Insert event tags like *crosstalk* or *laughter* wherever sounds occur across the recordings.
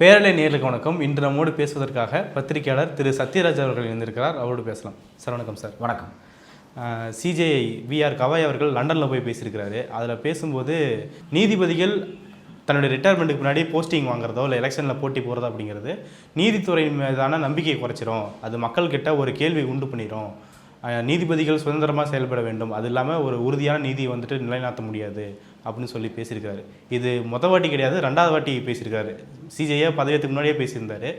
பேரலை நேர்களுக்கு வணக்கம். இன்று நம்மோடு பேசுவதற்காக பத்திரிகையாளர் திரு சத்யராஜ் அவர்கள் இணைந்திருக்கிறார். அவரோடு பேசலாம். சார் வணக்கம் சார். வணக்கம். சிஜேஐ விஆர் கவாய் அவர்கள் லண்டனில் போய் பேசியிருக்கிறாரு. அதில் பேசும்போது நீதிபதிகள் தன்னுடைய ரிட்டையர்மெண்ட்டுக்கு முன்னாடி போஸ்டிங் வாங்குறதோ இல்லை எலெக்ஷனில் போட்டி போகிறதோ அப்படிங்கிறது நீதித்துறை மீதான நம்பிக்கையை குறைச்சிரும். அது மக்கள்கிட்ட ஒரு கேள்வி உண்டு பண்ணிடும் நீதிபதிகள் சுதந்திரமாக செயல்பட வேண்டும். அது இல்லாமல் ஒரு உறுதியான நீதியை வந்துட்டு நிலைநாட்ட முடியாது. அப்படின்னு சொல்லி பேசியிருக்காரு. இது மொத வாட்டி கிடையாது ரெண்டாவது வாட்டி பேசியிருக்காரு. சிஜேயை பதவியத்துக்கு முன்னாடியே பேசியிருந்தாரு.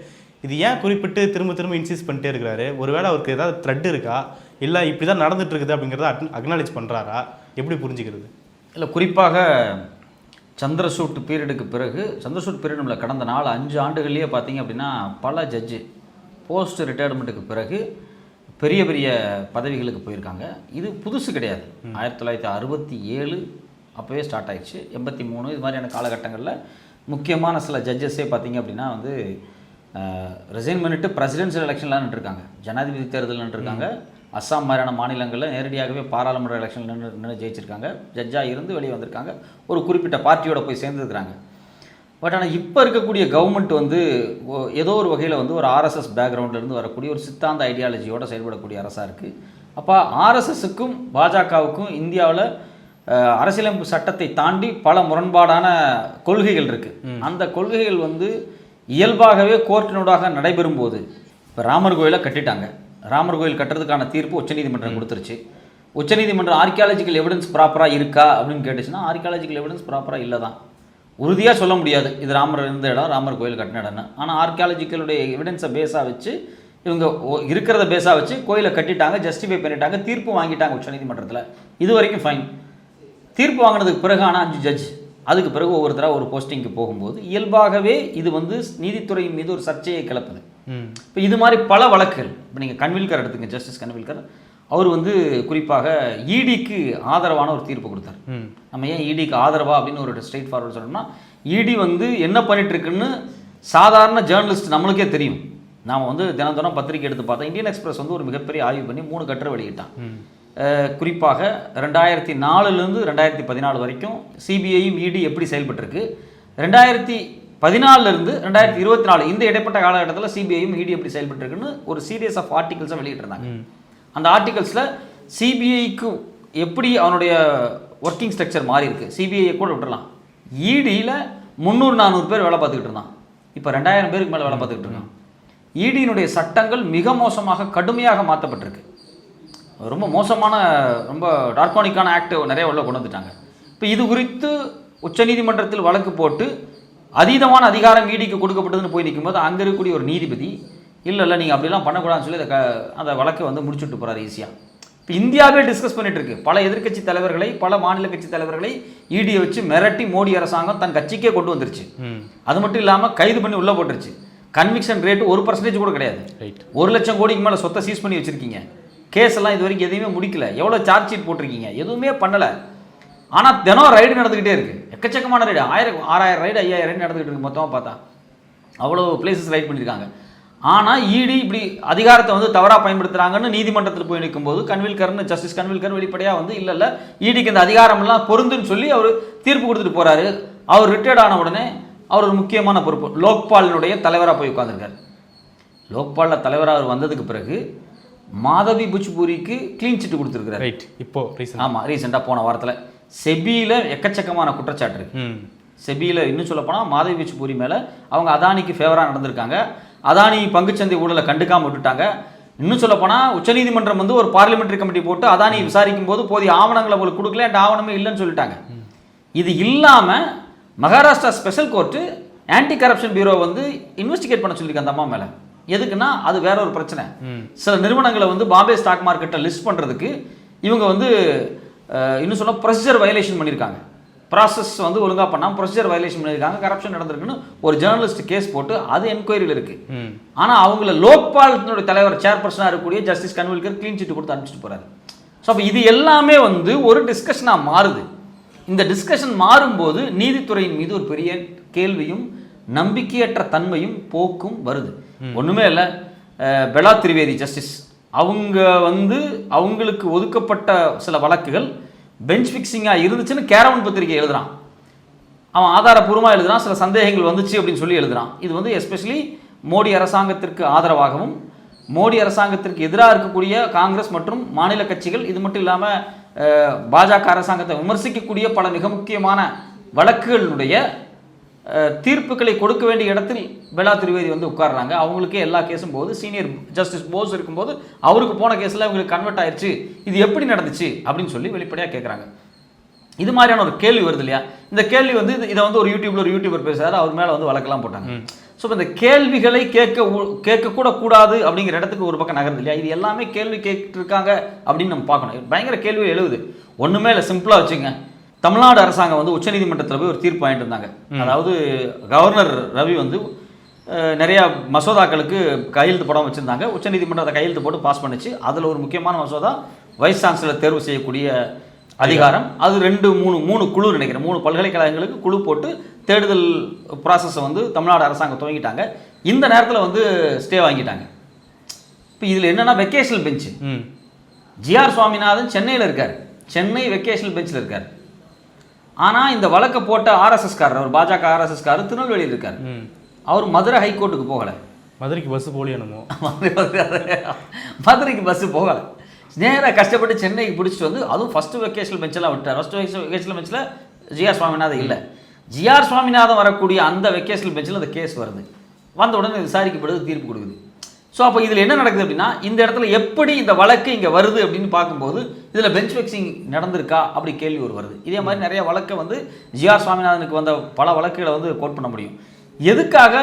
இது ஏன் குறிப்பிட்டு திரும்ப திரும்ப இன்சிஸ்ட் பண்ணிட்டே இருக்கிறாரு? ஒருவேளை அவருக்கு ஏதாவது த்ரெட் இருக்கா? இல்லை இப்படி தான் நடந்துட்டு இருக்குது அப்படிங்கிறத அக்னாலேஜ் பண்ணுறாரா எப்படி புரிஞ்சுக்கிறது? இல்லை குறிப்பாக சந்திரசூட் பீரியடுக்கு பிறகு சந்திரசூட் பீரியட் நம்மள கடந்த நாலு அஞ்சு ஆண்டுகள்லேயே பார்த்தீங்க அப்படின்னா பல ஜட்ஜு போஸ்ட் ரிட்டையர்மெண்ட்டுக்கு பிறகு பெரிய பெரிய பதவிகளுக்கு போயிருக்காங்க. இது புதுசு கிடையாது. ஆயிரத்தி தொள்ளாயிரத்தி அறுபத்தி ஏழு அப்போவே ஸ்டார்ட் ஆயிடுச்சு. எண்பத்தி மூணு இது மாதிரியான காலகட்டங்களில் முக்கியமான சில ஜட்ஜஸே பார்த்தீங்க அப்படின்னா வந்து ரிசைன் பண்ணிட்டு பிரசிடென்சியல் எலெக்ஷன்லாம் நின்றுருக்காங்க. ஜனாதிபதி தேர்தல் நின்றுருக்காங்க. அஸ்ஸாம் மாதிரியான மாநிலங்களில் நேரடியாகவே பாராளுமன்ற எலெக்ஷன் நின்று நின்று ஜெயிச்சிருக்காங்க. ஜட்ஜாக இருந்து வெளியே வந்திருக்காங்க. ஒரு குறிப்பிட்ட பார்ட்டியோட போய் சேர்ந்துருக்காங்க பட் ஆனால் இப்போ இருக்கக்கூடிய கவர்மெண்ட் வந்து ஏதோ ஒரு வகையில் வந்து ஒரு ஆர்எஸ்எஸ் இருந்து வரக்கூடிய ஒரு சித்தாந்த ஐடியாலஜியோட செயல்படக்கூடிய அரசாக இருக்குது அப்போ ஆர்எஸ்எஸ்ஸுக்கும் பாஜகவுக்கும் இந்தியாவில் அரசியலமைப்பு சட்டத்தை தாண்டி பல முரண்பாடான கொள்கைகள் இருக்குது அந்த கொள்கைகள் வந்து இயல்பாகவே கோர்ட்டினூடாக நடைபெறும் போது இப்போ ராமர் கோயிலை கட்டிட்டாங்க. ராமர் கோயில் கட்டுறதுக்கான தீர்ப்பு உச்சநீதிமன்றம் கொடுத்துருச்சு. உச்சநீதிமன்றம் ஆர்கியாலஜிக்கல் எவிடன்ஸ் ப்ராப்பராக இருக்கா அப்படின்னு கேட்டுச்சுன்னா ஆர்கியாலஜிக்கல் எவிடன்ஸ் ப்ராப்பராக இல்லை தான் உறுதியாக சொல்ல முடியாது இது ராமர் இருந்த இடம் ராமர் கோயில் கட்டின இடம்னு. ஆனால் ஆர்கியாலஜிக்கலுடைய எவிடன்ஸை பேஸாக வச்சு இவங்க இருக்கிறத பேஸாக வச்சு கோயிலை கட்டிட்டாங்க ஜஸ்டிஃபை பண்ணிட்டாங்க தீர்ப்பு வாங்கிட்டாங்க உச்சநீதிமன்றத்தில் இது வரைக்கும் ஃபைன் தீர்ப்பு வாங்கினதுக்கு பிறகு ஆனால் அஞ்சு ஜட்ஜ் அதுக்கு பிறகு ஒவ்வொருத்தராக ஒரு போஸ்டிங்க்கு போகும்போது இயல்பாகவே இது வந்து நீதித்துறையின் மீது ஒரு சர்ச்சையை கிளப்புது. இப்போ இது மாதிரி பல வழக்குகள் இப்போ நீங்கள் கன்வில்கர் எடுத்துங்க ஜஸ்டிஸ் கன்வில்கர். அவர் வந்து குறிப்பாக இடிக்கு ஆதரவான ஒரு தீர்ப்பு கொடுத்தார். நம்ம ஏன் இடிக்கு ஆதரவா அப்படின்னு ஒரு ஸ்ட்ரெயிட் ஃபார்வர்ட் சொல்லணும்னா இடி வந்து என்ன பண்ணிட்டு இருக்குன்னு சாதாரண ஜேர்னலிஸ்ட் நம்மளுக்கே தெரியும். நாம வந்து தினம் தினம் பத்திரிக்கை எடுத்து பார்த்தா இந்தியன் எக்ஸ்பிரஸ் வந்து ஒரு மிகப்பெரிய ஆய்வு பண்ணி மூணு கட்டுரை வெளியிட்டான். குறிப்பாக ரெண்டாயிரத்தி நாலுலேருந்து ரெண்டாயிரத்தி பதினாலு வரைக்கும் சிபிஐயும் இடி எப்படி செயல்பட்டிருக்கு? ரெண்டாயிரத்தி பதினாலிருந்து ரெண்டாயிரத்தி இருபத்தி நாலு இந்த இடைப்பட்ட காலகட்டத்தில் சிபிஐயும் இடி எப்படி செயல்பட்டிருக்குன்னு ஒரு சீரியஸ் ஆஃப் ஆர்டிகல்ஸை வெளியிட்டிருந்தாங்க அந்த ஆர்டிகல்ஸில் சிபிஐக்கு எப்படி அவனுடைய ஒர்க்கிங் ஸ்ட்ரக்சர் மாறி இருக்கு சிபிஐயை கூட விட்டுறலாம். இடியில் முந்நூறு நானூறு பேர் வேலை பார்த்துக்கிட்டு இருந்தான். இப்போ ரெண்டாயிரம் பேருக்கு மேலே வேலை பார்த்துக்கிட்டு இருக்கான். இடியினுடைய சட்டங்கள் மிக மோசமாக கடுமையாக மாற்றப்பட்டிருக்கு. ரொம்ப மோசமான ரொம்ப டார்கானிக்கான ஆக்ட் நிறைய உள்ள கொண்டு வந்துட்டாங்க. இப்போ இது குறித்து உச்சநீதிமன்றத்தில் வழக்கு போட்டு அதீதமான அதிகாரம் ஈடிக்கு கொடுக்கப்பட்டதுன்னு போய் நிற்கும்போது அங்கே இருக்கக்கூடிய ஒரு நீதிபதி இல்லை இல்லை நீங்கள் அப்படிலாம் பண்ணக்கூடாதுன்னு சொல்லி அதை க அந்த வழக்கை வந்து முடிச்சுட்டு போகிறார் ஈஸியாக இப்போ இந்தியாவே டிஸ்கஸ் பண்ணிட்டு இருக்கு. பல எதிர்க்கட்சி தலைவர்களை பல மாநில கட்சி தலைவர்களை ஈடியை வச்சு மிரட்டி மோடி அரசாங்கம் தன் கட்சிக்கே கொண்டு வந்துருச்சு. அது மட்டும் இல்லாமல் கைது பண்ணி உள்ளே போட்டுருச்சு. கன்விக்ஷன் ரேட் ஒரு பர்சன்டேஜ் கூட கிடையாது. ரைட் ஒரு லட்சம் கோடிக்கு மேலே சொத்தை சீஸ் பண்ணி வச்சிருக்கீங்க. கேஸ் எல்லாம் இது வரைக்கும் எதையுமே முடிக்கல. எவ்வளோ சார்ஜ் ஷீட் போட்டிருக்கீங்க? எதுவுமே பண்ணலை. ஆனால் தினம் ரைடு நடந்துக்கிட்டே இருக்குது எக்கச்சக்கமான ரைடு ஆயிரம் ஆறாயிரம் ரைடு ஐயாயிரம் ரைடு நடந்துக்கிட்டு இருக்கு மொத்தமாக பார்த்தா. அவ்வளோ பிளேசஸ் ரைட் பண்ணியிருக்காங்க. ஆனால் இடி இப்படி அதிகாரத்தை வந்து தவறாக பயன்படுத்துகிறாங்கன்னு நீதிமன்றத்தில் போய் நிற்கும்போது கன்வில்கர்னு ஜஸ்டிஸ் கன்வில்கர் வெளிப்படையாக வந்து இல்லை இல்லை. இடிக்கு இந்த அதிகாரமெல்லாம் பொருந்துன்னு சொல்லி அவர் தீர்ப்பு கொடுத்துட்டு போகிறாரு அவர் ரிட்டையர்ட் ஆன உடனே அவர் ஒரு முக்கியமான பொறுப்பு. லோக்பாலினுடைய தலைவராக போய் உட்காந்துருக்கார் லோக்பாலில் தலைவராக அவர் வந்ததுக்கு பிறகு மாதவி புச்பூரிக்கு க்ளீன் சிட்டு கொடுத்துருக்காரு ரைட் இப்போ ரீசன் ஆமாம் ரீசெண்டாக போன வாரத்தில். செபியில் எக்கச்சக்கமான குற்றச்சாட்டு இருக்கு. செபியில் இன்னும் சொல்லப்போனால் மாதவி புச்பூரி மேலே அவங்க அதானிக்கு ஃபேவராக நடந்திருக்காங்க. அதானி பங்குச்சந்தை ஊழலை கண்டுக்காம விட்டுட்டாங்க. இன்னும் சொல்லப்போனால் உச்சநீதிமன்றம் வந்து ஒரு பார்லிமெண்டரி கமிட்டி போட்டு அதானி விசாரிக்கும் போது போதிய ஆவணங்களை உங்களுக்கு கொடுக்கல அந்த ஆவணமே இல்லைன்னு சொல்லிட்டாங்க. இது இல்லாமல் Maharashtra special court anti corruption bureau வந்து இன்வெஸ்டிகேட் பண்ண சொல்லியிருக்கு அந்த அம்மா மேலே. எதுக்குன்னா அது வேற ஒரு பிரச்சனை. சில நிறுவனங்களை வந்து பாம்பே ஸ்டாக் மார்க்கெட்டை லிஸ்ட் பண்ணுறதுக்கு இவங்க வந்து இன்னும் சொன்னால் ப்ரொசீஜர் வயலேஷன் பண்ணியிருக்காங்க ப்ராசஸ் வந்து ஒழுங்காக பண்ணாமல் ப்ரொசீஜர் வயலேஷன் பண்ணியிருக்காங்க கரப்ஷன் நடந்திருக்குன்னு ஒரு ஜேர்னலிஸ்ட் கேஸ் போட்டு அது என்கொயரியில் இருக்குது ஆனால் அவங்கள லோக்பாலினுடைய தலைவர் சேர்பர்சனாக இருக்கக்கூடிய ஜஸ்டிஸ் கன்வில்கர் க்ளீன் சிட்டு கொடுத்து அனுப்பிச்சிட்டு போகிறாரு ஸோ அப்போ இது எல்லாமே வந்து ஒரு டிஸ்கஷனாக மாறுது. இந்த டிஸ்கஷன் மாறும்போது நீதித்துறையின் மீது ஒரு பெரிய கேள்வியும் நம்பிக்கையற்ற தன்மையும் போக்கும் வருது. ஒன்றுமே இல்லை. பெலா திரிவேதி ஜஸ்டிஸ். அவங்க வந்து அவங்களுக்கு ஒதுக்கப்பட்ட சில வழக்குகள் பெஞ்ச் ஃபிக்ஸிங்காக இருந்துச்சுன்னு கேரவன் பத்திரிகை எழுதுகிறான் அவன் ஆதாரப்பூர்வமாக எழுதுகிறான் சில சந்தேகங்கள் வந்துச்சு அப்படின்னு சொல்லி எழுதுகிறான் இது வந்து எஸ்பெஷலி மோடி அரசாங்கத்திற்கு ஆதரவாகவும் மோடி அரசாங்கத்திற்கு எதிராக இருக்கக்கூடிய காங்கிரஸ் மற்றும் மாநில கட்சிகள் இது மட்டும் இல்லாமல் பாஜக அரசாங்கத்தை விமர்சிக்கக்கூடிய பல மிக முக்கியமான வழக்குகளினுடைய தீர்ப்புகளை கொடுக்க வேண்டிய இடத்தில் பெலா திரிவேதி வந்து உட்கார்றாங்க. அவங்களுக்கே எல்லா கேஸும் போது சீனியர் ஜஸ்டிஸ் போஸ் இருக்கும்போது அவருக்கு போன கேஸில் இவங்களுக்கு கன்வெர்ட் ஆயிருச்சு. இது எப்படி நடந்துச்சு அப்படின்னு சொல்லி வெளிப்படையாக கேட்குறாங்க இது மாதிரியான ஒரு கேள்வி வருது இல்லையா? இந்த கேள்வி வந்து இது- வந்து ஒரு யூடியூப்ல ஒரு யூடியூபர் பேசுறாரு. அவர் மேலே வந்து வழக்கெல்லாம் போட்டாங்க. ஸோ இந்த கேள்விகளை கேட்க கேட்கக்கூட கூடாது அப்படிங்கிற இடத்துக்கு ஒரு பக்கம் நகருது இல்லையா? இது எல்லாமே கேள்வி கேட்டுருக்காங்க அப்படின்னு நம்ம பார்க்கணும். பயங்கர கேள்வி எழுவுது. ஒன்றுமே இல்லை சிம்பிளாக வச்சுங்க தமிழ்நாடு அரசாங்கம் வந்து உச்சநீதிமன்றத்தில் போய் ஒரு தீர்ப்பு வாங்கிட்டு இருந்தாங்க. அதாவது கவர்னர் ரவி வந்து நிறைய மசோதாக்களுக்கு கையெழுத்து போடாம வச்சுருந்தாங்க. உச்சநீதிமன்றம் அதை கையெழுத்து போட்டு பாஸ் பண்ணுச்சு. அதில் ஒரு முக்கியமான மசோதா வைஸ் சான்சலர் தேர்வு செய்யக்கூடிய அதிகாரம். அது ரெண்டு மூணு மூணு குழு நினைக்கிறேன். மூணு பல்கலைக்கழகங்களுக்கு குழு போட்டு தேடுதல் ப்ராசஸை வந்து தமிழ்நாடு அரசாங்கம் துவங்கிட்டாங்க. இந்த நேரத்தில் வந்து ஸ்டே வாங்கிட்டாங்க. இப்போ இதில் என்னன்னா வெக்கேஷனல் பெஞ்சு ஜிஆர் சுவாமிநாதன் சென்னையில் இருக்கார். சென்னை வெக்கேஷனல் பெஞ்சில் இருக்கார். ஆனால் இந்த வழக்கை போட்ட ஆர்எஸ்எஸ்காரர் அவர் பாஜக ஆர்எஸ்எஸ்காரர் திருநெல்வேலியில் இருக்கார். அவர் மதுரை ஹைகோர்ட்டுக்கு போகலை. மதுரைக்கு பஸ் போலி என்னமோ. *laughs* மதுரைக்கு பஸ்ஸு போகலை. நேராக கஷ்டப்பட்டு சென்னைக்கு பிடிச்சிட்டு வந்து அதுவும் ஃபஸ்ட்டு வெக்கேஷனல் பெஞ்செல்லாம் விட்டார். ஃபஸ்ட்டு வெக்கேஷனல் பெஞ்சில் ஜிஆர் சுவாமிநாதன் இல்லை. ஜிஆர் சுவாமிநாதன் வரக்கூடிய அந்த வெக்கேஷனல் பெஞ்சில் அந்த கேஸ் வருது. வந்த உடனே விசாரிக்கப்படுது தீர்ப்பு கொடுக்குது. ஸோ அப்போ இதில் என்ன நடக்குது அப்படின்னா இந்த இடத்துல எப்படி இந்த வழக்கு இங்கே வருது அப்படின்னு பார்க்கும்போது இதில் பெஞ்ச் ஃபிக்ஸிங் நடந்திருக்கா அப்படி கேள்வி ஒரு வருது. இதே மாதிரி நிறைய வழக்கை வந்து ஜிஆர் சுவாமிநாதனுக்கு வந்த பல வழக்குகளை வந்து கோட் பண்ண முடியும். எதுக்காக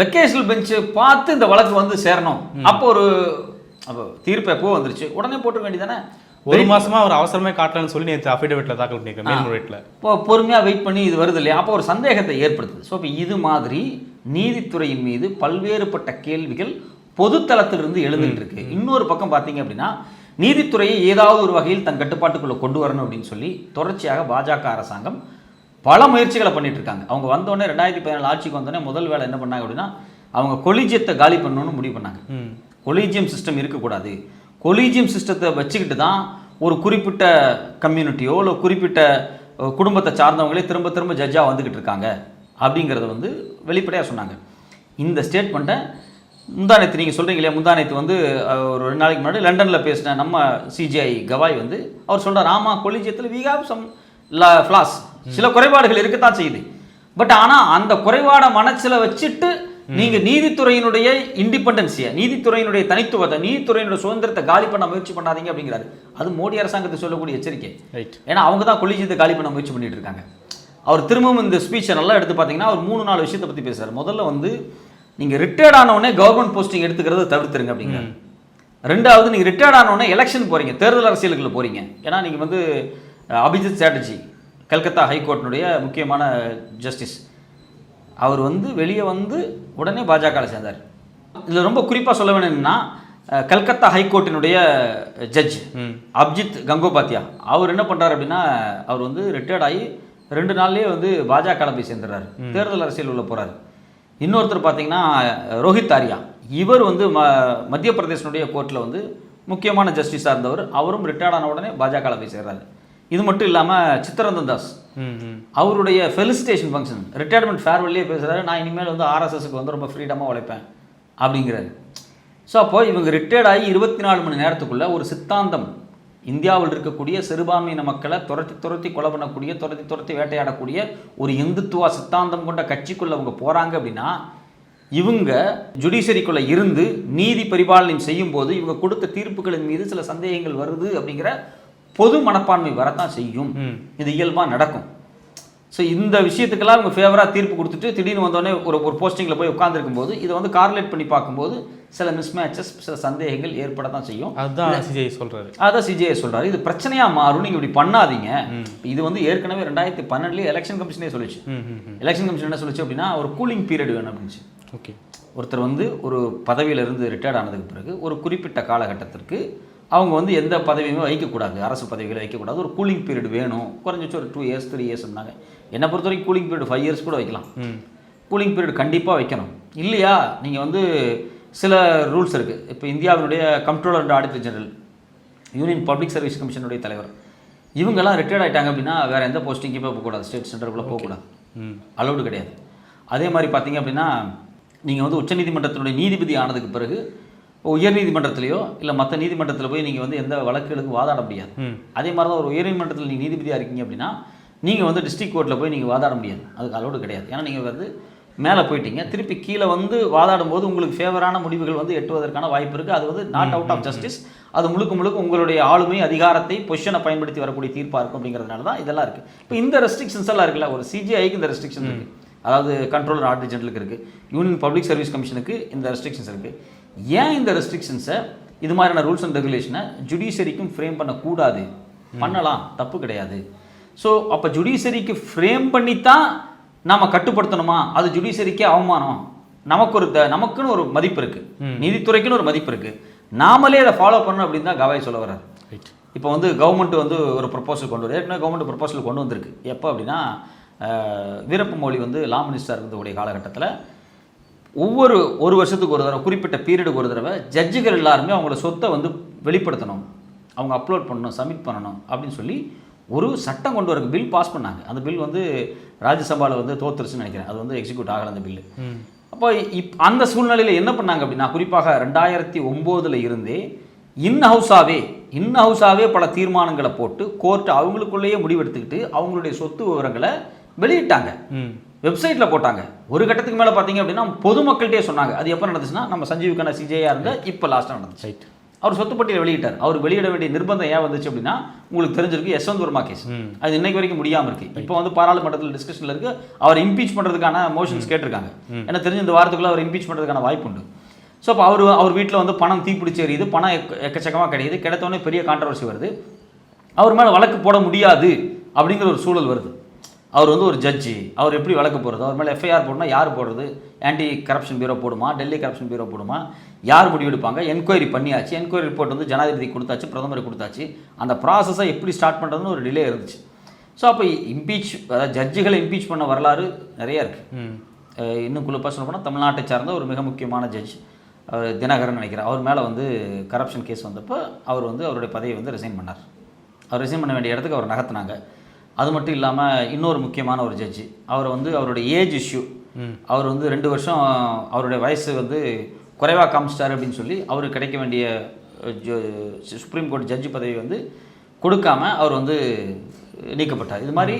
வெக்கேஷனல் பெஞ்சு பார்த்து இந்த வழக்கு வந்து சேரணும்? அப்போ ஒரு தீர்ப்பு எப்போ வந்துருச்சு? உடனே போட்டுக்க வேண்டியதானே ஒரு மாசமா அவர் அவசரமே காட்டலன்னு சொல்லி நேற்று அஃபிடவிட்ல தாக்கல் பண்ணியிருக்கேன் மேல்முறையீட்டில். இப்போ பொறுமையாக வெயிட் பண்ணி இது வருது இல்லையா? அப்போ ஒரு சந்தேகத்தை ஏற்படுத்துது. ஸோ இப்போ இது மாதிரி நீதித்துறையின் மீது பல்வேறுபட்ட கேள்விகள் பொதுத்தளத்திலிருந்து எழுந்துட்டு இருக்கு. இன்னொரு பக்கம் பார்த்தீங்க அப்படின்னா நீதித்துறையை ஏதாவது ஒரு வகையில் தன் கட்டுப்பாட்டுக்குள்ள கொண்டு வரணும் அப்படின்னு சொல்லி தொடர்ச்சியாக பாஜக அரசாங்கம் பல முயற்சிகளை பண்ணிட்டு இருக்காங்க. அவங்க வந்தோடனே ரெண்டாயிரத்தி பதினேழு ஆட்சிக்கு வந்தோடனே முதல் வேலை என்ன பண்ணாங்க அப்படின்னா அவங்க கொலிஜியத்தை காலி பண்ணணும்னு முடிவு பண்ணாங்க. கொலீஜியம் சிஸ்டம் இருக்கக்கூடாது. கொலீஜியம் சிஸ்டத்தை வச்சுக்கிட்டு தான் ஒரு குறிப்பிட்ட கம்யூனிட்டியோ இல்லை குறிப்பிட்ட குடும்பத்தை சார்ந்தவங்களே திரும்ப திரும்ப ஜட்ஜாக வந்துக்கிட்டு இருக்காங்க அப்படிங்கிறத வந்து வெளிப்படையாக சொன்னாங்க. இந்த ஸ்டேட்மெண்ட்டை முந்தானத்து நீங்கள் சொல்கிறீங்க இல்லையா முந்தானத்து வந்து ஒரு ரெண்டு நாளைக்கு முன்னாடி லண்டனில் பேசின நம்ம சிஜிஐ கவாய் வந்து அவர் சொல்கிறார் ஆமாம் கொலீஜியத்தில் வி ஹாவ் சம் ஃப்ளாஸ் சில குறைபாடுகள் இருக்கத்தான் செய்யுது. பட் ஆனால் அந்த குறைபாடை மனசில் வச்சுட்டு நீங்க நீதித்துறையினுடைய இண்டிபெண்டன்சியை நீதித்துறையினுடைய தனித்துவத்தை நீதித்துறையினுடைய சுதந்திரத்தை காலி பண்ண முயற்சி பண்ணாதீங்க அப்படிங்கிறாரு. அது மோடி அரசாங்கத்தை சொல்லக்கூடிய எச்சரிக்கை. ஏன்னா அவங்க தான் கொலிஜியத்தை காலி பண்ண முயற்சி பண்ணிட்டு இருக்காங்க. அவர் திரும்பவும் இந்த ஸ்பீச்சை நல்லா எடுத்து பார்த்தீங்கன்னா அவர் மூணு நாலு விஷயத்தை பற்றி பேசுறாரு. முதல்ல வந்து நீங்கள் ரிட்டையர்ட் ஆனவுடனே கவர்மெண்ட் போஸ்டிங் எடுத்துக்கிறத தவிர்த்துருங்க அப்படிங்கிறாரு. ரெண்டாவது நீங்கள் ரிட்டையர்ட் ஆனவுடனே எலெக்ஷன் போறீங்க. தேர்தல் அரசியலுக்குள்ள போறீங்க. ஏன்னா நீங்கள் வந்து அபிஜித் சாட்டர்ஜி கல்கத்தா ஹைகோர்ட்டினுடைய முக்கியமான ஜஸ்டிஸ் அவர் வந்து வெளியே வந்து உடனே பாஜகவில் சேர்ந்தார். இதில் ரொம்ப குறிப்பாக சொல்ல வேணும்னா கல்கத்தா ஹைகோர்ட்டினுடைய ஜட்ஜ் அப்ஜித் கங்கோபாத்யா அவர் என்ன பண்றாரு அப்படின்னா அவர் வந்து ரிட்டையர்ட் ஆகி ரெண்டு நாள்லயே வந்து பாஜக போய் சேர்ந்துடுறாரு. தேர்தல் அரசியல் உள்ள போறாரு. இன்னொருத்தர் பார்த்தீங்கன்னா ரோஹித் ஆரியா. இவர் வந்து ம மத்திய பிரதேசனுடைய கோர்ட்டில் வந்து முக்கியமான ஜஸ்டிஸாக இருந்தவர். அவரும் ரிட்டையர்ட் ஆன உடனே பாஜக போய் சேர்றாரு. இது மட்டும் இல்லாமல் சித்தரஞ்சன் தாஸ். அவருடைய ஃபெலிசிட்டேஷன் ஃபங்க்ஷன் ரிட்டையர்மெண்ட் ஃபேர்வெல்லே பேசுகிறாரு நான் இனிமேல் வந்து ஆர்எஸ்எஸ்க்கு வந்து ரொம்ப ஃப்ரீடமாக உழைப்பேன் அப்படிங்கிறாரு. ஸோ அப்போ இவங்க ரிட்டையர்ட் ஆகி இருபத்தி நாலு மணி நேரத்துக்குள்ள ஒரு சித்தாந்தம் இந்தியாவில் இருக்கக்கூடிய சிறுபான்மையின மக்களை துரத்தி துரத்தி கொலை பண்ணக்கூடிய துரத்தி துரத்தி வேட்டையாடக்கூடிய ஒரு இந்துத்துவா சித்தாந்தம் கொண்ட கட்சிக்குள்ள அவங்க போகிறாங்க அப்படின்னா இவங்க ஜுடிஷரிக்குள்ள இருந்து நீதி பரிபாலனம் செய்யும் போது இவங்க கொடுத்த தீர்ப்புகளின் மீது சில சந்தேகங்கள் வருது அப்படிங்கிற பொது மனப்பான்மை வரத்தான் செய்யும். இது இயல்பாக நடக்கும். ஸோ இந்த விஷயத்துக்கெல்லாம் அவங்க ஃபேவராக தீர்ப்பு கொடுத்துட்டு திடீர்னு வந்தோடனே ஒரு ஒரு போஸ்டிங்கில் போய் உட்காந்துருக்கும் போது இதை வந்து கார்லேட் பண்ணி பார்க்கும்போது சில மிஸ்மேட்சஸ் சில சந்தேகங்கள் ஏற்பட தான் செய்யும் அதுதான் சிஜை சொல்றாரு. அதான் சிஜே சொல்றாரு. இது பிரச்சனையாக மாறும் நீங்கள் இப்படி பண்ணாதீங்க. இது வந்து ஏற்கனவே ரெண்டாயிரத்தி பன்னெண்டுலேயே எலெக்ஷன் கமிஷனே சொல்லிச்சு. எலெக்ஷன் கமிஷன் என்ன சொல்லுச்சு அப்படின்னா ஒரு கூலிங் பீரியட் வேணும் அப்படின்னுச்சு. ஓகே. ஒருத்தர் வந்து ஒரு பதவியிலிருந்து ரிட்டையர்ட் ஆனதுக்கு பிறகு ஒரு குறிப்பிட்ட காலகட்டத்திற்கு அவங்க வந்து எந்த பதவியுமே வைக்கக்கூடாது. அரசு பதவிகளை வைக்கக்கூடாது. ஒரு கூலிங் பீரியட் வேணும். குறைஞ்சிச்சு ஒரு டூ இயர்ஸ் த்ரீ இயர்ஸ் இருந்தாங்க என்னை பொறுத்த வரைக்கும் கூலிங் பீரியட் ஃபைவ் இயர்ஸ் கூட வைக்கலாம். கூலிங் பீரியட் கண்டிப்பாக வைக்கணும். இல்லையா? நீங்கள் வந்து சில ரூல்ஸ் இருக்குது இப்போ இந்தியாவினுடைய comptroller and auditor general union public service கமிஷனுடைய தலைவர். இவங்கெல்லாம் ரிட்டையர்ட் ஆயிட்டாங்க அப்படின்னா வேறு எந்த போஸ்டிங்கும் போகக்கூடாது ஸ்டேட் சென்டருக்குள்ளே போகக்கூடாது அலௌடு கிடையாது. அதே மாதிரி பார்த்தீங்க அப்படின்னா நீங்கள் வந்து உச்சநீதிமன்றத்தினுடைய நீதிபதி ஆனதுக்கு பிறகு உயர்நீதிமன்றத்திலையோ இல்லை மற்ற நீதிமன்றத்தில் போய் நீங்கள் வந்து எந்த வழக்குகளுக்கும் வாதாட முடியாது. அதே மாதிரி தான் ஒரு உயர்நீதிமன்றத்தில் நீங்கள் நீதிபதியாக இருக்கீங்க அப்படின்னா நீங்கள் வந்து டிஸ்ட்ரிக்ட் கோர்ட்டில் போய் நீங்கள் வாதாட முடியாது. அதுக்கு அலோடு கிடையாது. ஏன்னா நீங்கள் வந்து மேலே போயிட்டீங்க. திருப்பி கீழே வந்து வாதாடும் போது உங்களுக்கு ஃபேவரான முடிவுகள் வந்து எட்டுவதற்கான வாய்ப்பு இருக்குது அது வந்து நாட் அவுட் ஆஃப் ஜஸ்டிஸ் அது முழுக்க முழுக்க உங்களுடைய ஆளுமை அதிகாரத்தை பொசிஷனை பயன்படுத்தி வரக்கூடிய தீர்ப்பாக இருக்கும் அப்படிங்கிறதுனால தான் இதெல்லாம் இருக்குது இப்போ இந்த ரெஸ்ட்ரிக்ஷன்ஸ் எல்லாம் இருக்குல்ல ஒரு சிஜிஐக்கு இந்த ரெஸ்ட்ரிக்ஷன் இருக்குது அதாவது கண்ட்ரோலர் ஆர்டர் ஜெனரலுக்கு இருக்குது யூனியன் பப்ளிக் சர்வீஸ் கமிஷனுக்கு இந்த ரெஸ்ட்ரிக்ஷன்ஸ் இருக்குது ஏன் இந்த ரெஸ்ட்ரிக்ஷன்ஸை இது மாதிரியான ரூல்ஸ் அண்ட் ரெகுலேஷனை ஜுடிஷியரிக்கும் ஃப்ரேம் பண்ணக்கூடாது? பண்ணலாம். தப்பு கிடையாது. ஸோ அப்போ ஜுடிஷியரிக்கு ஃப்ரேம் பண்ணித்தான் நாம கட்டுப்படுத்தணுமா? அது ஜுடிஷியரிக்கே அவமானம். நமக்கு ஒரு த- நமக்குன்னு ஒரு மதிப்பு இருக்குது நீதித்துறைக்குன்னு ஒரு மதிப்பு இருக்குது நாமளே அதை ஃபாலோ பண்ணணும் அப்படின்னு தான் கவாய் சொல்ல வர்றாரு. இப்போ வந்து கவர்மெண்ட் வந்து ஒரு ப்ரொபோசல் கொண்டு வரும் ஏற்கனவே கவர்மெண்ட் ப்ரொபோசல் கொண்டு வந்திருக்கு. எப்போ அப்படின்னா வீரப்ப மொழி வந்து லா மினிஸ்டர் இருந்தக்கூடிய காலகட்டத்தில் ஒவ்வொரு ஒரு வருஷத்துக்கு ஒரு தடவை குறிப்பிட்ட பீரியடுக்கு ஒரு தடவை ஜட்ஜுகள் எல்லாருமே அவங்களோட சொத்தை வந்து வெளிப்படுத்தணும். அவங்க அப்லோட் பண்ணணும் சப்மிட் பண்ணணும் அப்படின்னு சொல்லி ஒரு சட்டம் கொண்டு வர பில் பாஸ் பண்ணாங்க. அந்த பில் வந்து ராஜ்யசபாவில் வந்து தோத்துருச்சுன்னு நினைக்கிறேன். அது வந்து எக்ஸிக்யூட் ஆகலை அந்த பில்லு. அப்போ இப் அந்த சூழ்நிலையில் என்ன பண்ணாங்க அப்படின்னா குறிப்பாக ரெண்டாயிரத்தி ஒம்போதில் இருந்தே இன் ஹவுஸாவே இன் ஹவுஸாவே பல தீர்மானங்களை போட்டு கோர்ட் அவங்களுக்குள்ளேயே முடிவெடுத்துக்கிட்டு அவங்களுடைய சொத்து விவரங்களை வெளியிட்டாங்க. வெப்சைட்டில் போட்டாங்க. ஒரு கட்டத்துக்கு மேலே பார்த்தீங்க அப்படின்னா பொதுமக்கள்கிட்டே சொன்னாங்க. அது எப்போ நடந்துச்சுன்னா நம்ம சஞ்சீவ் கண்ணா சிஜேயாக இருந்த இப்போ லாஸ்ட்டாக நடந்துச்சு. அவர் சொத்து பட்டியலை வெளியிட்டார். அவர் வெளியிட வேண்டிய நிர்பந்தம் ஏன் வந்துச்சு அப்படின்னா உங்களுக்கு தெரிஞ்சிருக்கு யஸ்வந்த் வர்மா கேஸ். அது இன்னைக்கு வரைக்கும் முடியாமல் இருக்கு. இப்போ வந்து பாராளுமன்றத்தில் டிஸ்கஷனில் இருக்கு. அவர் இம்பீச் பண்ணுறதுக்கான மோஷன்ஸ் கேட்டிருக்காங்க. ஏன்னா தெரிஞ்ச இந்த வாரத்துக்குள்ள அவர் இம்பீச் பண்ணுறதுக்கான வாய்ப்பு உண்டு. ஸோ அப்போ அவர் அவர் வீட்டில் வந்து பணம் தீப்பிடிச்சு எரியுது பணம் எக்க எக்கச்சக்கமாக கிடைக்குது. கிடைத்தோடனே பெரிய கான்ட்ரவர்சி வருது. அவர் மேலே வழக்கு போட முடியாது அப்படிங்கிற ஒரு சூழல் வருது. அவர் வந்து ஒரு ஜட்ஜி அவர் எப்படி வழக்கு போடுறது? அவர் மேலே எஃப்ஐஆர் போடணும் யார் போடுறது? ஆன்டி கரப்ஷன் பியூரோ போடுமா? டெல்லி கரப்ஷன் பியூரோ போடுமா? யார் முடிவெடுப்பாங்க? என்கொயரி பண்ணியாச்சு. என்கொயரி ரிப்போர்ட் வந்து ஜனாதிபதி கொடுத்தாச்சு பிரதமருக்கு கொடுத்தாச்சு. அந்த ப்ராசஸை எப்படி ஸ்டார்ட் பண்ணுறதுன்னு ஒரு டிலே இருந்துச்சு. ஸோ அப்போ இம்பீச் அதாவது ஜட்ஜுகளை இம்பீச் பண்ண வரலாறு நிறைய இருக்குது இன்னும் குழுப்பாக சொல்ல போனால் தமிழ்நாட்டை சார்ந்த ஒரு மிக முக்கியமான ஜட்ஜ் தினகரன் நினைக்கிறேன். அவர் மேலே வந்து கரப்ஷன் கேஸ் வந்தப்போ அவர் வந்து அவருடைய பதவியை வந்து ரிசைன் பண்ணார். அவர் ரிசைன் பண்ண வேண்டிய இடத்துக்கு அவர் நகர்த்தினாங்க. அது மட்டும் இல்லாமல் இன்னொரு முக்கியமான ஒரு ஜட்ஜி அவர் வந்து அவருடைய ஏஜ் இஷ்யூ அவர் வந்து ரெண்டு வருஷம் அவருடைய வயசு வந்து குறைவாக காமிச்சிட்டாரு அப்படின்னு சொல்லி அவருக்கு கிடைக்க வேண்டிய சுப்ரீம் கோர்ட் ஜட்ஜி பதவி வந்து கொடுக்காம அவர் வந்து நீக்கப்பட்டார். இது மாதிரி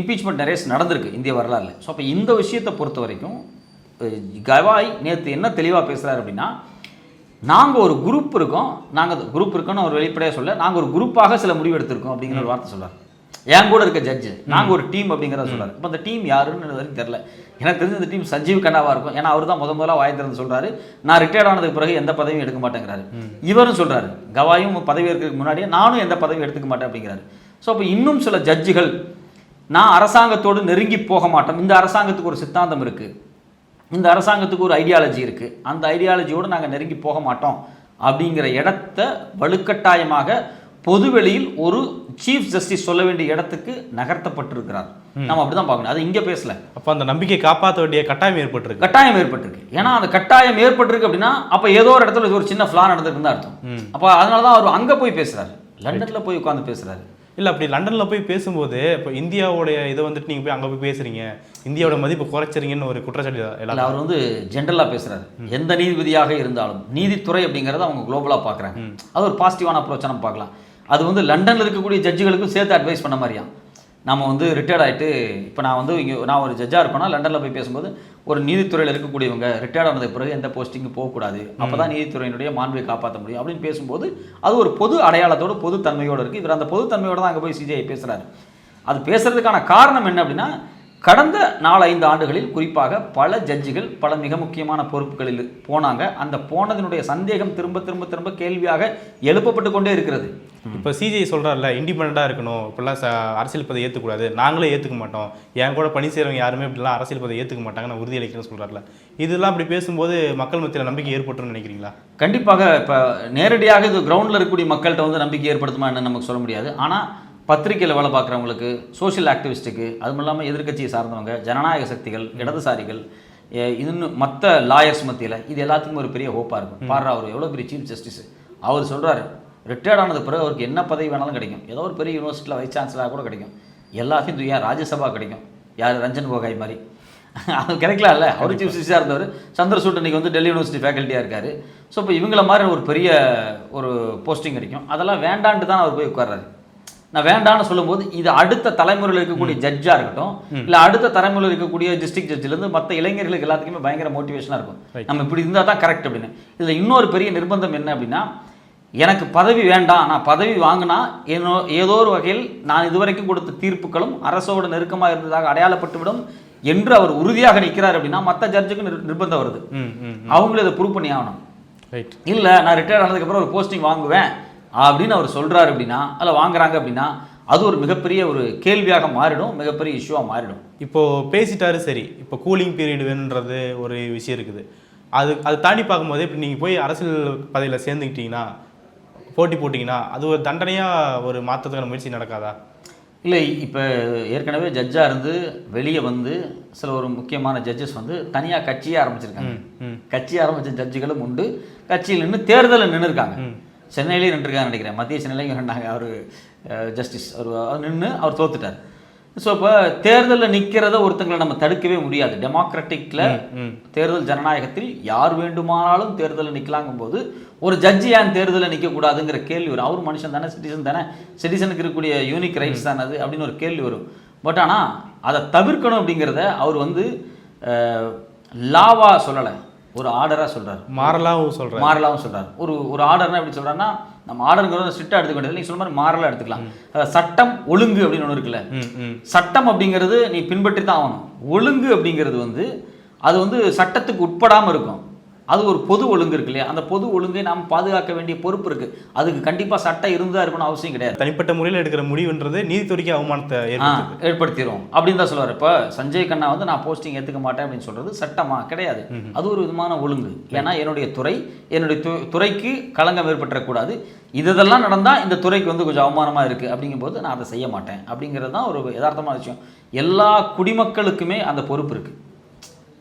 இம்பீச்மெண்ட் நிறைய நடந்திருக்கு இந்திய வரலாறுல. ஸோ அப்போ இந்த விஷயத்தை பொறுத்த வரைக்கும் கவாய் நேற்று என்ன தெளிவாக பேசுகிறார் அப்படின்னா நாங்கள் ஒரு குரூப் இருக்கோம் நாங்கள் குரூப் இருக்கோம்னு அவர் வெளிப்படையாக சொல்ல நாங்கள் ஒரு குரூப்பாக சில முடிவு எடுத்திருக்கோம் அப்படிங்கிற ஒரு வார்த்தை சொல்றார். என் கூட இருக்க ஜட்ஜு நாங்கள் ஒரு டீம் அப்படிங்கிறத சொல்றாரு. இப்போ அந்த டீம் யாருன்னு வரைக்கும் தெரில. எனக்கு தெரிஞ்ச இந்த டீம் சஞ்சீவ் கண்ணாவா இருக்கும். ஏன்னா அவர் தான் முத முதல்ல வாய் திறந்து சொல்றாரு. நான் ரிட்டையர்ட் ஆனதுக்கு பிறகு எந்த பதவியும் எடுக்க மாட்டேங்கிறாரு. இவரும் சொல்றாரு கவாயும் பதவி எடுக்கிறதுக்கு முன்னாடியே நானும் எந்த பதவியும் எடுத்துக்க மாட்டேன் அப்படிங்கிறாரு. ஸோ அப்போ இன்னும் சில ஜட்ஜுகள் நான் அரசாங்கத்தோடு நெருங்கி போக மாட்டோம். இந்த அரசாங்கத்துக்கு ஒரு சித்தாந்தம் இருக்கு. இந்த அரசாங்கத்துக்கு ஒரு ஐடியாலஜி இருக்குது அந்த ஐடியாலஜியோடு நாங்கள் நெருங்கி போக மாட்டோம். அப்படிங்கிற இடத்த வலுக்கட்டாயமாக பொதுவெளியில் ஒரு சீஃப் ஜஸ்டிஸ் சொல்ல வேண்டிய இடத்துக்கு நகர்த்தப்பட்டிருக்கிறார். நம்ம அப்படிதான் பார்க்கணும். அது இங்கே பேசல. அப்போ அந்த நம்பிக்கை காப்பாற்ற வேண்டிய கட்டாயம் ஏற்பட்டிருக்கு. கட்டாயம் ஏற்பட்டிருக்கு. ஏன்னா அந்த கட்டாயம் ஏற்பட்டிருக்கு அப்படின்னா அப்போ ஏதோ ஒரு இடத்துல ஒரு சின்ன ஃப்ளா நடந்திருக்குன்னு தான் அர்த்தம். அப்போ அதனால தான் அவர் அங்கே போய் பேசுறாரு. லண்டன்ல போய் உட்காந்து பேசுறாரு. இல்லை அப்படி லண்டனில் போய் பேசும்போது இப்போ இந்தியாவுடைய இதை வந்துட்டு நீங்கள் போய் அங்கே போய் பேசுறீங்க. இந்தியாவோட மதிப்பு குறைச்சிறீங்கன்னு ஒரு குற்றச்சாட்டு இல்ல அவர் வந்து ஜென்ரலாக பேசுறாரு. எந்த நீதிபதியாக இருந்தாலும் நீதித்துறை அப்படிங்கிறத அவங்க குளோபலாக பார்க்குறாங்க. அது ஒரு பாசிட்டிவான அப்ரோச் நம்ம பார்க்கலாம். அது வந்து லண்டனில் இருக்கக்கூடிய ஜட்ஜுகளுக்கும் சேர்த்து அட்வைஸ் பண்ண மாதிரியா? நம்ம வந்து ரிட்டையர்ட் ஆயிட்டு இப்போ நான் வந்து இங்கே நான் ஒரு ஜட்ஜாக இருக்கேன்னா லண்டனில் போய் பேசும்போது ஒரு நீதித்துறையில் இருக்கக்கூடியவங்க ரிட்டையர்ட் ஆனதுக்கு பிறகு எந்த போஸ்டிங்கும் போகக்கூடாது. அப்போ தான் நீதித்துறையினுடைய மாண்பை காப்பாற்ற முடியும். அப்படின்னு பேசும்போது அது ஒரு பொது அடையாளத்தோட பொது தன்மையோடு இருக்குது இவர் அந்த பொது தன்மையோட தான் அங்கே போய் சிஜிஐ பேசுகிறாரு அது பேசுறதுக்கான காரணம் என்ன அப்படின்னா கடந்த நாலஞ்சு ஆண்டுகளில் குறிப்பாக பல ஜட்ஜிகள் பல மிக முக்கியமான பொறுப்புகளில் போனாங்க. அந்த போனதனுடைய சந்தேகம் திரும்ப திரும்ப திரும்ப கேள்வியாக எழுப்பப்பட்டு கொண்டே இருக்கிறது. இப்போ சிஜிஐ சொல்கிறார்ல இண்டிபெண்ட்டாக இருக்கணும். இப்படிலாம் அரசியல் பதவி ஏற்றுக்கூடாது நாங்களே ஏற்றுக்க மாட்டோம். என் கூட பணி செய்கிறவங்க யாருமே இப்படிலாம் அரசியல் பதவி ஏற்றுக்க மாட்டாங்க நான் உறுதியளிக்கிறேன்னு சொல்கிறார்ல இதெல்லாம் அப்படி பேசும்போது மக்கள் மத்தியில் நம்பிக்கை ஏற்பட்டுன்னு நினைக்கிறீங்களா? கண்டிப்பாக இப்போ நேரடியாக இது கிரவுண்டில் இருக்கக்கூடிய மக்கள்கிட்ட வந்து நம்பிக்கை ஏற்படுத்துமா என்னன்னு நமக்கு சொல்ல முடியாது. ஆனால் பத்திரிக்கையில் வேலை பார்க்குறவங்களுக்கு சோஷியல் ஆக்டிவிஸ்ட்டுக்கு அதுவும் இல்லாமல் எதிர்க்கட்சியை சார்ந்தவங்க ஜனநாயக சக்திகள் இடதுசாரிகள் இன்னும் மற்ற லாயர்ஸ் மத்தியில் இது எல்லாத்துக்கும் ஒரு பெரிய ஹோப்பாக இருக்கும். பாரு அவர் எவ்வளோ பெரிய சீஃப் ஜஸ்டிஸ் அவர் சொல்கிறாரு ரிட்டையர்ட் ஆனது பிறகு அவருக்கு என்ன பதவி வேணாலும் கிடைக்கும். ஏதோ ஒரு பெரிய யூனிவர்சிட்டியில் வைஸ் சான்சலராக கூட கிடைக்கும். எல்லாத்தையும் தூயா ராஜ்யசபா கிடைக்கும். யார்? ரஞ்சன் கோகாய் மாதிரி. *laughs* அது கிடைக்கலாம்ல? அவர் சீஃப் ஜஸ்டிஸாக இருந்தவர். சந்திரசூட் இன்னைக்கு வந்து டெல்லி யூனிவர்சிட்டி ஃபேக்கல்ட்டியாக இருக்காரு. ஸோ இப்போ இவங்கள மாதிரி ஒரு பெரிய ஒரு போஸ்டிங் கிடைக்கும். அதெல்லாம் வேண்டான்ட்டு தான் அவர் போய் உட்கார்றாரு. நான் வேண்டான்னு சொல்லும்போது இது அடுத்த தலைமுறையில் இருக்கக்கூடிய ஜட்ஜாக இருக்கட்டும் இல்லை அடுத்த தலைமுறையில் இருக்கக்கூடிய டிஸ்ட்ரிக்ட் ஜட்ஜிலேருந்து மற்ற இளைஞர்களுக்கு எல்லாத்துக்குமே பயங்கர மோட்டிவேஷனாக இருக்கும். நம்ம இப்படி இருந்தால் தான் கரெக்ட் அப்படின்னு. இதில் இன்னொரு பெரிய நிர்பந்தம் என்ன அப்படின்னா எனக்கு பதவி வேண்டாம் நான் பதவி வாங்கினா ஏனோ ஏதோ ஒரு வகையில் நான் இதுவரைக்கும் கொடுத்த தீர்ப்புகளும் அரசோட நெருக்கமாக இருந்ததாக அடையாளப்பட்டுவிடும் என்று அவர் உறுதியாக நிற்கிறார் அப்படின்னா மற்ற ஜட்ஜுக்கு நிர்- நிர்பந்தம் வருது. அவங்களும் இதை ப்ரூவ் பண்ணி ஆகணும். இல்லை நான் ரிட்டையர் ஆனதுக்கப்புறம் ஒரு போஸ்டிங் வாங்குவேன். அப்படின்னு அவர் சொல்கிறாரு அப்படின்னா அதில் வாங்குறாங்க அப்படின்னா அது ஒரு மிகப்பெரிய ஒரு கேள்வியாக மாறிடும் மிகப்பெரிய இஷ்யூவாக மாறிடும். இப்போ பேசிட்டாரு சரி. இப்போ கூலிங் பீரியட் வேணுன்றது ஒரு விஷயம் இருக்குது. அது அது தாண்டி பார்க்கும்போது இப்போ நீங்கள் போய் அரசியல் பதவியில் சேர்ந்துக்கிட்டீங்கன்னா போட்டி போட்டிங்கன்னா அது ஒரு தண்டனையாக ஒரு மாற்றத்துக்கான முயற்சி நடக்காதா? இல்லை இப்போ ஏற்கனவே ஜட்ஜாக இருந்து வெளியே வந்து சில ஒரு முக்கியமான ஜட்ஜஸ் வந்து தனியாக கட்சியே ஆரம்பிச்சிருக்காங்க. கட்சி ஆரம்பித்த ஜட்ஜுகளும் உண்டு. கட்சியில் நின்று தேர்தலில் நின்றுருக்காங்க சென்னையிலேயே நின்றுருக்காங்க நினைக்கிறேன். மத்திய சென்னையிலையும் நின்றாங்க அவர் ஜஸ்டிஸ் அவர் நின்று அவர் தோத்துட்டார். ஸோ இப்போ தேர்தலில் நிற்கிறத ஒருத்தங்களை நம்ம தடுக்கவே முடியாது. டெமோக்ராட்டிக்கில் தேர்தல் ஜனநாயகத்தில் யார் வேண்டுமானாலும் தேர்தலில் நிற்கலாங்கும் போது ஒரு ஜட்ஜி ஏன் தேர்தலில் நிற்கக்கூடாதுங்கிற கேள்வி வரும். அவர் மனுஷன் தானே சிட்டிசன் தானே. சிட்டிசனுக்கு இருக்கக்கூடிய யூனிக் ரைட்ஸ் தானே அது அப்படின்னு ஒரு கேள்வி வரும். பட் ஆனால் அதை தவிர்க்கணும் அப்படிங்கிறத அவர் வந்து லாவா சொல்லலை. ஒரு ஆர்டராக சொல்றாரு. மாறலாவும் சொல்கிறேன் மாறலாவும் சொல்றாரு. ஒரு ஒரு ஆர்டர்னா எப்படி சொல்றாருன்னா நம்ம ஆர்டருங்கிறத ஸ்ட்ரிக்டாக எடுத்துக்க வேண்டியது நீங்கள் சொல்ல மாதிரி மாறலாக எடுத்துக்கலாம். சட்டம் ஒழுங்கு அப்படின்னு ஒன்று இருக்குல்ல. சட்டம் அப்படிங்கிறது நீ பின்பற்றி தான் ஆகணும். ஒழுங்கு அப்படிங்கிறது வந்து அது வந்து சட்டத்துக்கு உட்படாமல் இருக்கும். அது ஒரு பொது ஒழுங்கு இருக்கு இல்லையா? அந்த பொது ஒழுங்கை நாம் பாதுகாக்க வேண்டிய பொறுப்பு இருக்கு. அதுக்கு கண்டிப்பாக சட்டம் இருந்தால் இருக்கணும் அவசியம் கிடையாது. தனிப்பட்ட முறையில் எடுக்கிற முடிவுன்றது நீதித்துறைக்கு அவமானத்தை ஏற்படுத்திடும் அப்படின்னு தான் சொல்லுவார். இப்போ சஞ்சய் கண்ணா வந்து நான் போஸ்டிங் ஏற்றுக்க மாட்டேன் அப்படின்னு சொல்றது சட்டமா கிடையாது. அது ஒரு விதமான ஒழுங்கு. ஏன்னா என்னுடைய துறை என்னுடைய து- துறைக்கு களங்கம் ஏற்பட்டுறக்கூடாது. இதெல்லாம் நடந்தால் இந்த துறைக்கு வந்து கொஞ்சம் அவமானமாக இருக்குது அப்படிங்கும்போது நான் அதை செய்ய மாட்டேன். அப்படிங்கிறது தான் ஒரு யதார்த்தமான விஷயம். எல்லா குடிமக்களுக்குமே அந்த பொறுப்பு இருக்குது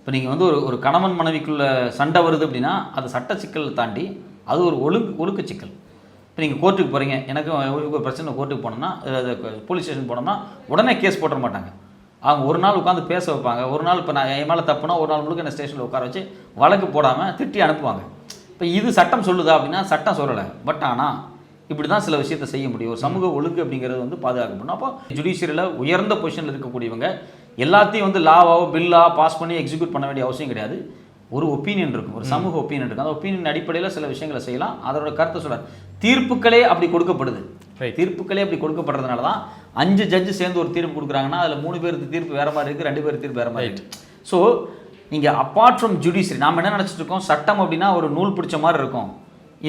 இப்போ நீங்கள் வந்து ஒரு ஒரு கணவன் மனைவிக்குள்ள சண்டை வருது அப்படின்னா அது சட்ட சிக்கலை தாண்டி அது ஒரு ஒழுங்கு ஒழுக்க சிக்கல். இப்போ நீங்கள் கோர்ட்டுக்கு போகிறீங்க எனக்கு ஒரு பிரச்சனை கோர்ட்டுக்கு போனோம்னா போலீஸ் ஸ்டேஷன் போனோம்னா உடனே கேஸ் போட்டுற மாட்டாங்க. அவங்க ஒரு நாள் உட்காந்து பேச வைப்பாங்க. ஒரு நாள் இப்போ நான் என் மேலே தப்புனா ஒரு நாள் முழுக்க என்ன ஸ்டேஷனில் உட்கார வச்சு வழக்கு போடாமல் திட்டி அனுப்புவாங்க. இப்போ இது சட்டம் சொல்லுதா அப்படின்னா சட்டம் சொல்லலை. பட் ஆனால் இப்படி தான் சில விஷயத்தை செய்ய முடியும். ஒரு சமூக ஒழுங்கு அப்படிங்கிறது வந்து பாதுகாக்கப்படணும். அப்போ ஜுடிஷியரியில் உயர்ந்த பொசிஷனில் இருக்கக்கூடியவங்க எல்லாத்தையும் வந்து லாவாவோ பில்லா பாஸ் பண்ணி எக்ஸிக்யூட் பண்ண வேண்டிய அவசியம் கிடையாது. ஒரு ஒப்பீனியன் இருக்கும். ஒரு சமூக ஒப்பீனியன் இருக்கும். அந்த ஒப்பீனியன் அடிப்படையில் சில விஷயங்களை செய்யலாம். அதோட கருத்தை சொல்றார் தீர்ப்புகளே அப்படி கொடுக்கப்படுது. தீர்ப்புகளே அப்படி கொடுக்கப்படுறதுனால தான் அஞ்சு ஜட்ஜு சேர்ந்து ஒரு தீர்ப்பு கொடுக்குறாங்கன்னா அதில் மூணு பேருக்கு தீர்ப்பு வேற மாதிரி இருக்குது ரெண்டு பேர் தீர்ப்பு வேற மாதிரி இருக்கு. ஸோ நீங்கள் அப்பார்ட் ஃப்ரம் ஜுடிஷியரி நாம் என்ன நினச்சிட்டு இருக்கோம்? சட்டம் அப்படின்னா ஒரு நூல் பிடிச்ச மாதிரி இருக்கும்.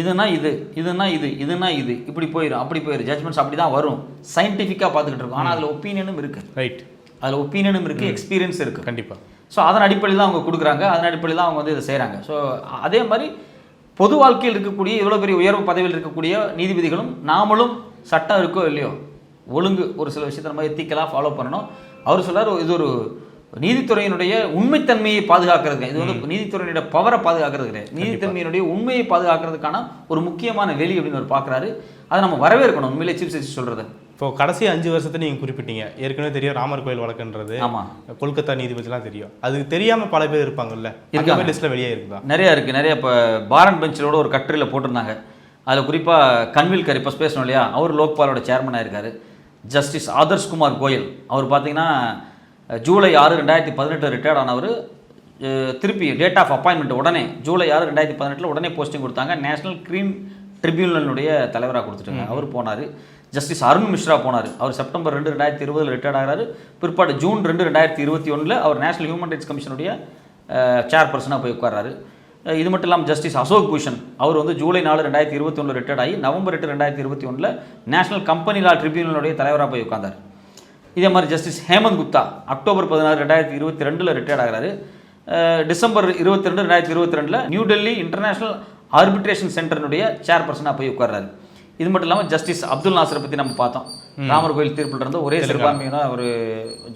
இதுனா இது இதுனா இது இதுனா இது. இப்படி போயிடும் அப்படி போயிடும் ஜட்மெண்ட்ஸ் அப்படி தான் வரும். சயின்டிஃபிக்காக பார்த்துக்கிட்டு இருக்கோம். ஆனால் அதில் ஒப்பீனியனும் இருக்குது ரைட் அதில் ஒப்பீனியனும் இருக்குது எக்ஸ்பீரியன்ஸ் இருக்குது கண்டிப்பாக ஸோ அதன் அடிப்படையில் தான் அவங்க கொடுக்குறாங்க அதன் அடிப்படையில் தான் அவங்க வந்து இதை செய்கிறாங்க ஸோ அதே மாதிரி பொது வாழ்க்கையில் இருக்கக்கூடிய இவ்வளோ பெரிய உயர்வு பதவியில் இருக்கக்கூடிய நீதிபதிகளும் நாமளும் சட்டம் இருக்கோ இல்லையோ ஒழுங்கு ஒரு சில விஷயத்தை நம்ம எத்திக்கலாக ஃபாலோ பண்ணணும். அவர் சொல்றாரு இது ஒரு நீதித்துறையினுடைய உண்மைத்தன்மையை பாதுகாக்கிறதுக்கு இது வந்து நீதித்துறையினுடைய பவரை பாதுகாக்கிறது கிடையாது. நீதித்தன்மையினுடைய உண்மையை பாதுகாக்கிறதுக்கான ஒரு முக்கியமான வெளி அப்படின்னு அவர் பார்க்குறாரு அதை நம்ம வரவேற்கணும். உண்மையிலே சீஃப் ஜஸ்டிஸ் சொல்கிறது இப்போ கடைசி அஞ்சு வருஷத்தை நீங்கள் குறிப்பிட்டீங்க. ஏற்கனவே தெரியும் ராமர் கோயில் வழக்குன்றது. ஆமாம் கொல்கத்தா நீதிபதிலாம் தெரியும். அது தெரியாம பல பேர் இருப்பாங்கல்ல. இருக்காங்க. லிஸ்ட்ல வெளியே இருக்குதா? நிறைய இருக்குது நிறைய இப்போ பாரன் பெஞ்சலோட ஒரு கட்டுரையில் போட்டிருந்தாங்க. அதில் குறிப்பாக கன்வில்கர் இப்போ பேசணும் இல்லையா? அவர் லோக்பாலோட சேர்மனாக இருக்கார். ஜஸ்டிஸ் ஆதர்ஷ் குமார் கோயல். அவர் பார்த்தீங்கன்னா ஜூலை ஆறு ரெண்டாயிரத்தி பதினெட்டு ரிட்டையர்ட் ஆனவர். திருப்பி டேட் ஆஃப் அப்பாயின்மெண்ட் உடனே ஜூலை ஆறு ரெண்டாயிரத்தி பதினெட்டில் உடனே போஸ்டிங் கொடுத்தாங்க. நேஷனல் க்ரீம் ட்ரிபியூனலுடைய தலைவராக கொடுத்துட்டாங்க. அவர் போனார். ஜஸ்டிஸ் அருண் மிஸ்ரா போனார். அவர் செப்டம்பர் ரெண்டு ரெண்டாயிரத்தி இருபதில் ரிட்டையர்ட் ஆகிறாரு. பிற்பாடு ஜூன் ரெண்டு ரெண்டாயிரத்தி இருபத்தி ஒன்றில் அவர் நேஷனல் ஹியூமன் ரைட்ஸ் கமிஷனுடைய சேர்பர்சனாக போய் உட்கார்றாரு. இது மட்டும் இல்லாமல் ஜஸ்டிஸ் அசோக் பூஷன் அவர் வந்து ஜூலை நாலு ரெண்டாயிரத்தி இருபத்தி ஒன்றில் ரிட்டையர்ட் ஆகி நவம்பர் எட்டு ரெண்டாயிரத்தி இருபத்தி ஒன்றில் நேஷனல் கம்பெனி லா ட்ரிபியூனலுடைய தலைவராக போய் உட்கார்ந்தார். இதே மாதிரி ஜஸ்டிஸ் ஹேமந்த் குப்தா அக்டோபர் பதினாறு ரெண்டாயிரத்தி இருபத்தி ரெண்டில் ரிட்டையர்ட் ஆகிறாரு. டிசம்பர் இருபத்தி ரெண்டு ரெண்டாயிரத்தி இருபத்தி ரெண்டில் நியூ டெல்லி இன்டர்நேஷனல் ஆர்பிட்ரேஷன் சென்டரினுடைய சேர்பர்சனாக போய் உட்கார்றாரு. இது மட்டும் இல்லாமல் ஜஸ்டிஸ் அப்துல் நாசரை பற்றி நம்ம பார்த்தோம். ராமர் கோயில் தீர்ப்பில் இருந்த ஒரே சிறுபான்மையான ஒரு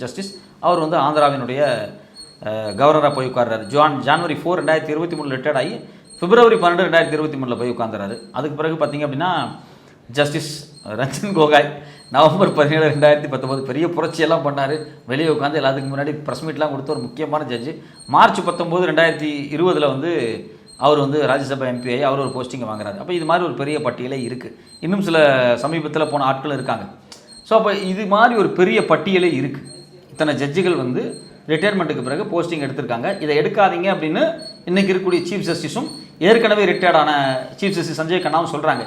ஜஸ்டிஸ் அவர் வந்து ஆந்திராவினுடைய கவர்னராக போய் உட்கார்றாரு. ஜான் ஜான்வரி ஃபோர் ரெண்டாயிரத்தி இருபத்தி மூணு ரிட்டையர்ட் ஆகி பிப்ரவரி பன்னெண்டு ரெண்டாயிரத்தி இருபத்தி மூணில் போய் உட்காந்துறாரு அதுக்கு பிறகு பார்த்தீங்க அப்படின்னா ஜஸ்டிஸ் ரஞ்சன் கோகாய் நவம்பர் பதினேழு ரெண்டாயிரத்தி பத்தொம்போது பெரிய புரட்சியெல்லாம் பண்ணார். வெளியே உட்காந்து எல்லாத்துக்கு முன்னாடி ப்ரெஸ் மீட்லாம் கொடுத்த ஒரு முக்கியமான ஜட்ஜு மார்ச் பத்தொம்போது ரெண்டாயிரத்தி இருபதில் வந்து அவர் வந்து ராஜ்யசபா எம்பி ஆகி அவர் ஒரு போஸ்டிங் வாங்குறாரு. அப்போ இது மாதிரி ஒரு பெரிய பட்டியலே இருக்குது இன்னும் சில சமீபத்தில் போன ஆட்கள் இருக்காங்க. ஸோ அப்போ இது மாதிரி ஒரு பெரிய பட்டியலே இருக்குது இத்தனை ஜட்ஜுகள் வந்து ரிட்டையர்மெண்ட்டுக்கு பிறகு போஸ்டிங் எடுத்திருக்காங்க. இதை எடுக்காதீங்க அப்படின்னு இன்றைக்கி இருக்கக்கூடிய சீஃப் ஜஸ்டிஸும் ஏற்கனவே ரிட்டையர்டான சீஃப் ஜஸ்டிஸ் சஞ்சய் கண்ணாவும் சொல்கிறாங்க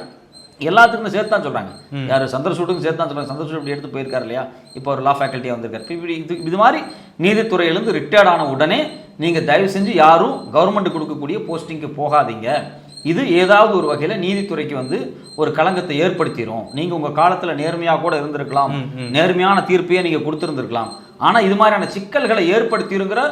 எல்லாத்துக்குமே சேர்த்து தான் சொல்கிறாங்க யார் சந்திரசூட்டுக்கும் சேர்த்து தான் சொல்கிறாங்க சந்திரசூட் இப்படி எடுத்து போயிருக்காரு இல்லையா? இப்போ ஒரு லா ஃபேக்கல்ட்டியாக வந்திருக்காரு. இப்ப இப்படி இது இது மாதிரி நீதித்துறையிலேருந்து ரிட்டையர்ட் ஆன உடனே நீங்கள் தயவு செஞ்சு யாரும் கவர்மெண்ட் கொடுக்கக்கூடிய போஸ்டிங்க்கு போகாதீங்க. இது ஏதாவது ஒரு வகையில் நீதித்துறைக்கு வந்து ஒரு களங்கத்தை ஏற்படுத்திடும் நீங்கள் உங்கள் காலத்தில் நேர்மையாக கூட இருந்திருக்கலாம். நேர்மையான தீர்ப்பையே நீங்கள் கொடுத்துருந்துருக்கலாம். ஆனால் இது மாதிரியான சிக்கல்களை ஏற்படுத்தியிருங்கிற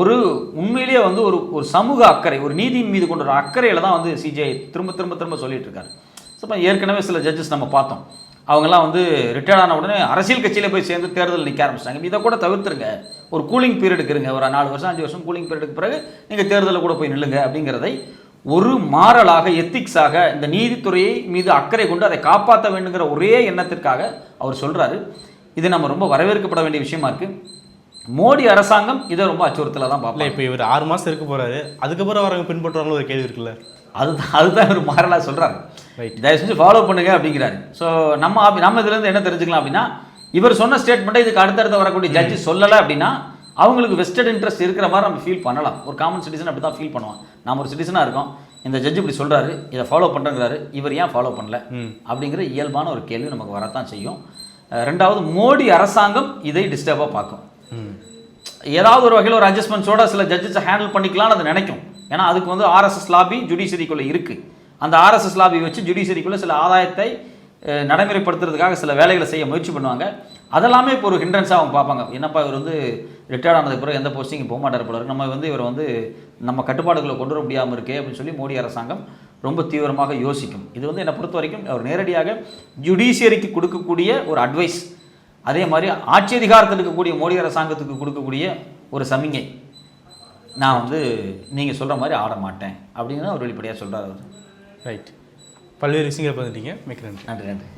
ஒரு உண்மையிலேயே வந்து ஒரு ஒரு சமூக அக்கறை ஒரு நீதியின் மீது கொண்ட ஒரு அக்கறையில் தான் வந்து சிஜிஐ திரும்ப திரும்ப திரும்ப சொல்லிட்டு இருக்காரு. ஸோ இப்போ ஏற்கனவே சில ஜட்ஜஸ் நம்ம பார்த்தோம். அவங்கெல்லாம் வந்து ரிட்டையர்ட் ஆன உடனே அரசியல் கட்சியில் போய் சேர்ந்து தேர்தல் நிற்க ஆரம்பிச்சிட்டாங்க. இதை கூட தவிர்த்துருங்க. ஒரு கூலிங் பீரியடுக்கு இருங்க. ஒரு நாலு வருஷம் அஞ்சு வருஷம் கூலிங் பீரியடுக்கு பிறகு நீங்கள் தேர்தலில் கூட போய் நில்லுங்க அப்படிங்கிறதை ஒரு மாறலாக எத்திக்ஸாக இந்த நீதித்துறையை மீது அக்கறை கொண்டு அதை காப்பாற்ற வேண்டுங்கிற ஒரே எண்ணத்திற்காக அவர் சொல்றாரு. இது நம்ம ரொம்ப வரவேற்கப்பட வேண்டிய விஷயமா இருக்கு. மோடி அரசாங்கம் இதை ரொம்ப அச்சுறுத்தலாக தான் இல்லை பார்ப்பல இப்போ இவர் ஆறு மாதம் இருக்க போறாரு. அதுக்கப்புறம் வரவங்க பின்பற்றுவாங்களோ ஒரு கேள்வி இருக்குல்ல. அதுதான் அதுதான் ஒரு மாறலாக சொல்றாரு. தயவு செஞ்சு ஃபாலோ பண்ணுங்க அப்படிங்கிறாரு. ஸோ நம்ம நம்ம இதுலேருந்து என்ன தெரிஞ்சுக்கலாம் அப்படின்னா இவர் சொன்ன ஸ்டேட்மெண்ட்டை இதுக்கு அடுத்தடுத்து வரக்கூடிய ஜட்ஜி சொல்லலை அப்படின்னா அவங்களுக்கு வெஸ்டட் இன்ட்ரெஸ்ட் இருக்கிற மாதிரி நம்ம ஃபீல் பண்ணலாம். ஒரு காமன் சிட்டிசன் அப்படி தான் ஃபீல் பண்ணுவான். நாம ஒரு சிட்டிசனாக இருக்கோம். இந்த ஜட்ஜ் இப்படி சொல்றாரு இதை ஃபாலோ பண்ணுறங்கிறாரு இவர் ஏன் ஃபாலோ பண்ணல? அப்படிங்கிற இயல்பான ஒரு கேள்வி நமக்கு வரத்தான் செய்யும். ரெண்டாவது மோடி அரசாங்கம் இதை டிஸ்டர்பாக பார்க்கும். ம். ஏதாவது ஒரு வகையில் ஒரு அட்ஜஸ்ட்மெண்ட்ஸோட சில ஜட்ஜஸை ஹேண்டில் பண்ணிக்கலாம்னு அது நினைக்கும். ஏன்னா அதுக்கு வந்து ஆர்எஸ்எஸ் லாபி ஜுடிஷியரிக்குள்ளே இருக்குது அந்த ஆர்எஸ்எஸ் லாபி வச்சு ஜுடிஷியரிக்குள்ளே சில ஆதாயத்தை நடைமுறைப்படுத்துறதுக்காக சில வேலைகளை செய்ய முயற்சி பண்ணுவாங்க. அதெல்லாமே இப்போ ஒரு ஹிண்ட்ரன்ஸாக அவங்க பார்ப்பாங்க. என்னப்பா இவர் வந்து ரிட்டையர்ட் ஆனதுக்கு பிறகு எந்த போஸ்டிங்கும் போக மாட்டார் போல நம்ம வந்து இவர் வந்து நம்ம கட்டுப்பாடுகளை கொண்டு வர முடியாமல் இருக்கே அப்படின்னு சொல்லி மோடி அரசாங்கம் ரொம்ப தீவிரமாக யோசிக்கும். இது வந்து என்னை பொறுத்த வரைக்கும் அவர் நேரடியாக ஜுடிஷியரிக்கு கொடுக்கக்கூடிய ஒரு அட்வைஸ் அதே மாதிரி ஆட்சி அதிகாரத்தில் இருக்கக்கூடிய மோடி அரசாங்கத்துக்கு கொடுக்கக்கூடிய ஒரு சமிங்கை நான் வந்து நீங்கள் சொல்கிற மாதிரி ஆட மாட்டேன் அப்படின்னு அவர் வெளிப்படையாக சொல்கிறார் அவர். ரைட் பல்வேறு விஷயங்களை பார்த்துட்டீங்க மிக்க நன்றி. நன்றி நன்றி.